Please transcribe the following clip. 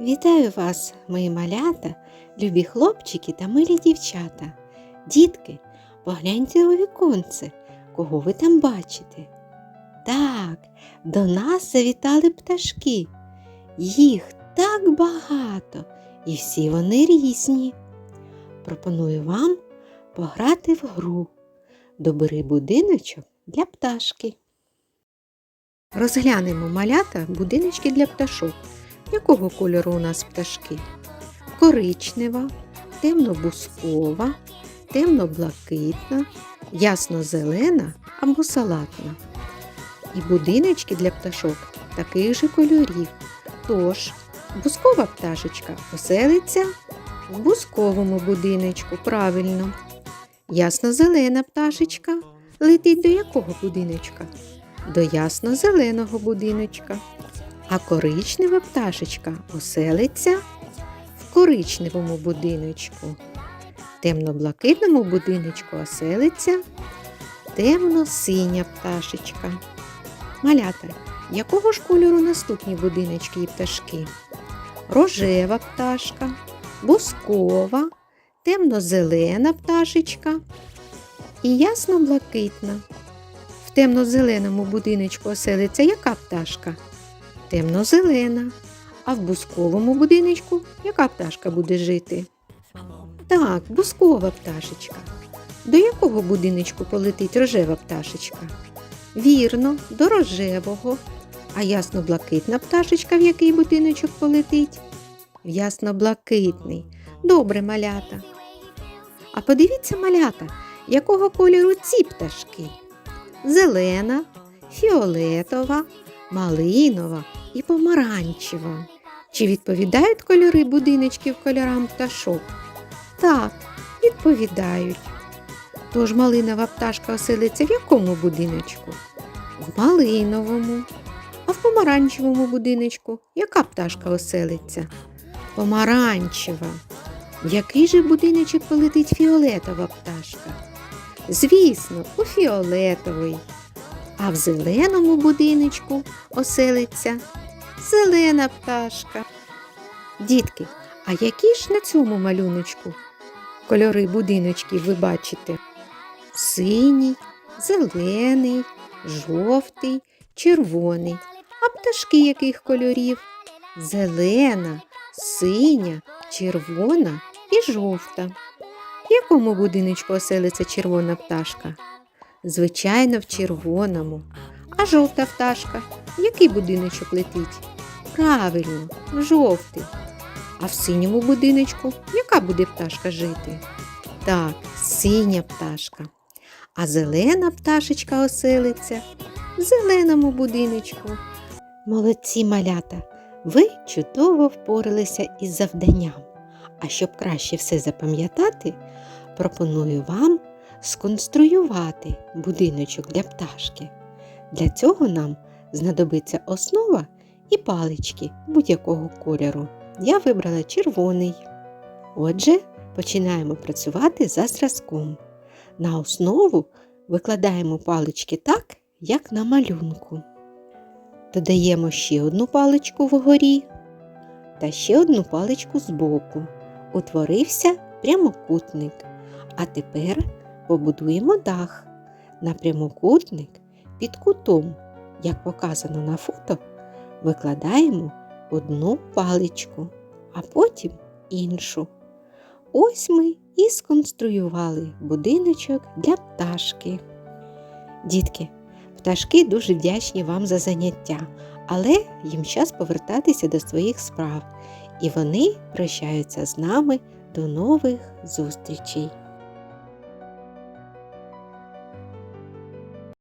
Вітаю вас, мої малята, любі хлопчики та милі дівчата. Дітки, погляньте у віконце, кого ви там бачите. Так, до нас завітали пташки. Їх так багато, і всі вони різні. Пропоную вам пограти в гру. Добери будиночок для пташки. Розглянемо малята будиночки для пташок. Якого кольору у нас пташки? Коричнева, темно-бускова, темно-блакитна, ясно-зелена або салатна. І будиночки для пташок таких же кольорів. Тож, бускова пташечка оселиться в бусковому будиночку, правильно. Ясно-зелена пташечка летить до якого будиночка? До ясно-зеленого будиночка. А коричнева пташечка оселиться в коричневому будиночку. В темно-блакитному будиночку оселиться темно-синя пташечка. Малята, якого ж кольору наступні будиночки і пташки? Рожева пташка, бускова, темно-зелена пташечка і ясно-блакитна. В темно-зеленому будиночку оселиться яка пташка? Темно-зелена. А в бусковому будиночку яка пташка буде жити? Так, бускова пташечка. До якого будиночку полетить рожева пташечка? Вірно, до рожевого. А ясно-блакитна пташечка в який будиночок полетить? В ясно-блакитний. Добре, малята. А подивіться, малята, якого кольору ці пташки? Зелена, фіолетова, малинова і помаранчева. Чи відповідають кольори будиночків кольорам пташок? Так, відповідають. Тож малинова пташка оселиться в якому будиночку? В малиновому. А в помаранчевому будиночку яка пташка оселиться? Помаранчева. В який же будиночок полетить фіолетова пташка? Звісно, у фіолетовий. А в зеленому будиночку оселиться зелена пташка. Дітки, а які ж на цьому малюночку кольори будиночків ви бачите? Синій, зелений, жовтий, червоний. А пташки яких кольорів? Зелена, синя, червона і жовта. В якому будиночку оселиться червона пташка? Звичайно, в червоному. А жовта пташка в який будиночок летить? Правильно, в жовтий. А в синьому будиночку яка буде пташка жити? Так, синя пташка. А зелена пташечка оселиться в зеленому будиночку. Молодці малята, ви чудово впоралися із завданням. А щоб краще все запам'ятати, пропоную вам сконструювати будиночок для пташки. Для цього нам знадобиться основа і палички будь-якого кольору. Я вибрала червоний. Отже, починаємо працювати за зразком. На основу викладаємо палички так, як на малюнку. Додаємо ще одну паличку вгорі та ще одну паличку збоку. Утворився прямокутник. А тепер побудуємо дах. На прямокутник під кутом, як показано на фото, викладаємо одну паличку, а потім іншу. Ось ми і сконструювали будиночок для пташки. Дітки, пташки дуже вдячні вам за заняття, але їм час повертатися до своїх справ, і вони прощаються з нами до нових зустрічей.